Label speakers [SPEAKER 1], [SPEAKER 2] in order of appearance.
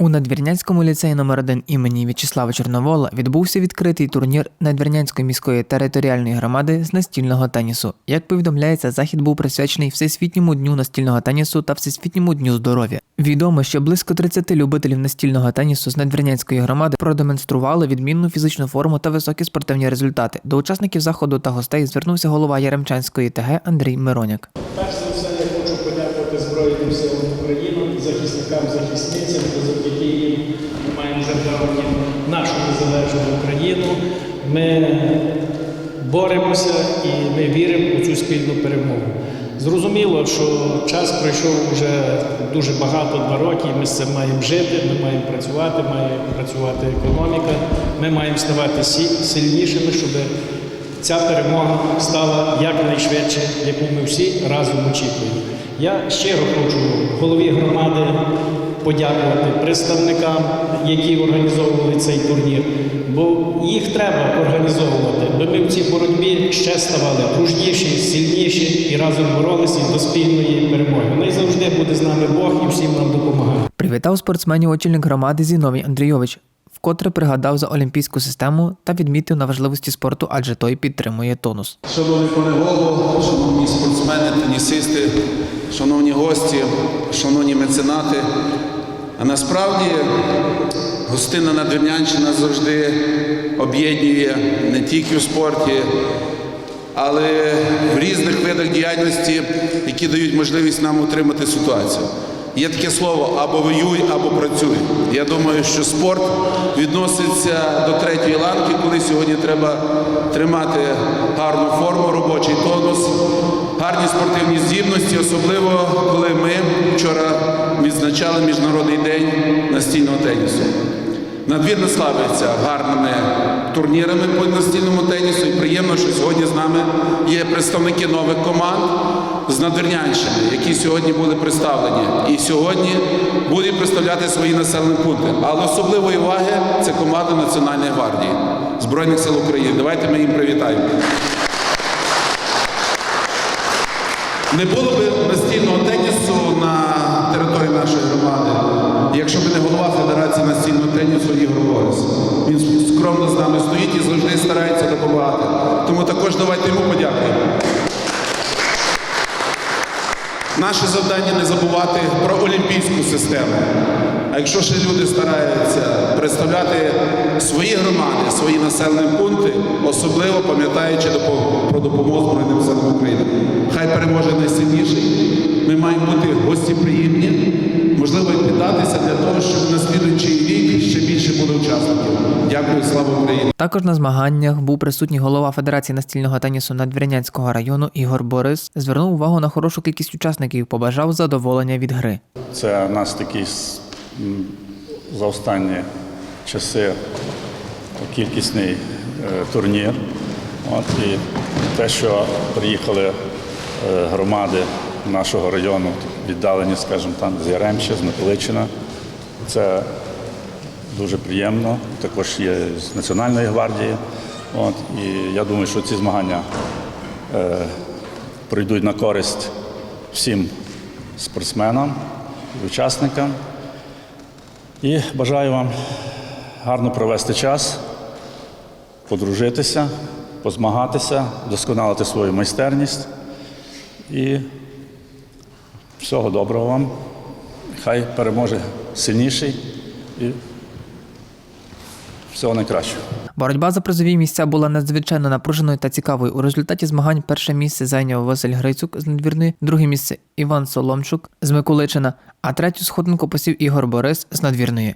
[SPEAKER 1] У Надвірнянському ліцеї номер 1 імені В'ячеслава Чорновола відбувся відкритий турнір Надвірнянської міської територіальної громади з настільного тенісу. Як повідомляється, захід був присвячений Всесвітньому дню настільного тенісу та Всесвітньому дню здоров'я. Відомо, що близько 30 любителів настільного тенісу з Надвірнянської громади продемонстрували відмінну фізичну форму та високі спортивні результати. До учасників заходу та гостей звернувся голова Яремчанської ТГ Андрій Мироняк.
[SPEAKER 2] Перш за все, я хочу подякувати Збройним силам України, захисникам, захисницям, бо завдяки їм ми маємо державу нашу незалежну Україну. Ми боремося і ми віримо у цю спільну перемогу. Зрозуміло, що час пройшов вже дуже багато, два роки, ми з цим маємо жити, ми маємо працювати, має працювати економіка, ми маємо ставати сильнішими, щоб ця перемога стала якнайшвидше, яку ми всі разом очікуємо. Я щиро хочу голові громади подякувати представникам, які організовували цей турнір, бо їх треба організовувати, бо ми в цій боротьбі ще ставали дружніші, сильніші і разом боролися до спільної перемоги. Най завжди буде з нами Бог і всім нам допомагає.
[SPEAKER 1] Привітав спортсменів очільник громади Зіновій Андрійович, вкотре пригадав за олімпійську систему та відмітив на важливості спорту, адже той підтримує тонус.
[SPEAKER 3] Шановний пане голово, шановні спортсмени, тенісисти, шановні гості, шановні меценати. А насправді гостина Надвірнянщина завжди об'єднує не тільки в спорті, але в різних видах діяльності, які дають можливість нам утримати ситуацію. Є таке слово або воюй, або працюй. Я думаю, що спорт відноситься до третьої ланки, коли сьогодні треба тримати гарну форму, гарні спортивні здібності, особливо коли ми вчора відзначали Міжнародний день настільного тенісу. Надвірна славиться гарними турнірами по настільному тенісу. І приємно, що сьогодні з нами є представники нових команд з Надвірнянщини, які сьогодні були представлені. І сьогодні будуть представляти свої населені пункти. Але особливої уваги це команда Національної гвардії Збройних сил України. Давайте ми їм привітаємо. Не було б настільного тенісу на території нашої громади, якщо б не голова Федерації настільного тенісу Ігор Борис. Він скромно з нами стоїть і завжди старається допомагати. Тому також давайте йому подякуємо. Наше завдання не забувати про олімпійську систему. А якщо ще люди стараються представляти свої громади, свої населені пункти, особливо пам'ятаючи про допомогу Збройним силам України. Хай переможе найсильніший. Ми маємо бути гостєприємні, можливо, і піддатися для того, щоб на слідуючий рік учасників. Дякую, слава Україні!
[SPEAKER 1] Також на змаганнях був присутній голова Федерації настільного тенісу Надвірнянського району Ігор Борис. Звернув увагу на хорошу кількість учасників, побажав задоволення від гри.
[SPEAKER 4] Це у нас такий за останні часи кількісний е, турнір. От, і те, що приїхали е, громади нашого району, віддалені, скажімо, там з Яремча, з Миколичина, це дуже приємно. Також є з Національної гвардії. От, і я думаю, що ці змагання е, прийдуть на користь всім спортсменам, учасникам. І бажаю вам гарно провести час, подружитися, позмагатися, досконалити свою майстерність. І всього доброго вам. Хай переможе сильніший всього найкращого.
[SPEAKER 1] Боротьба за призові місця була надзвичайно напруженою та цікавою. У результаті змагань перше місце зайняв Василь Грицюк з надвірної, друге місце Іван Соломчук з Миколичина, а третю сходинку посів Ігор Борис з надвірної.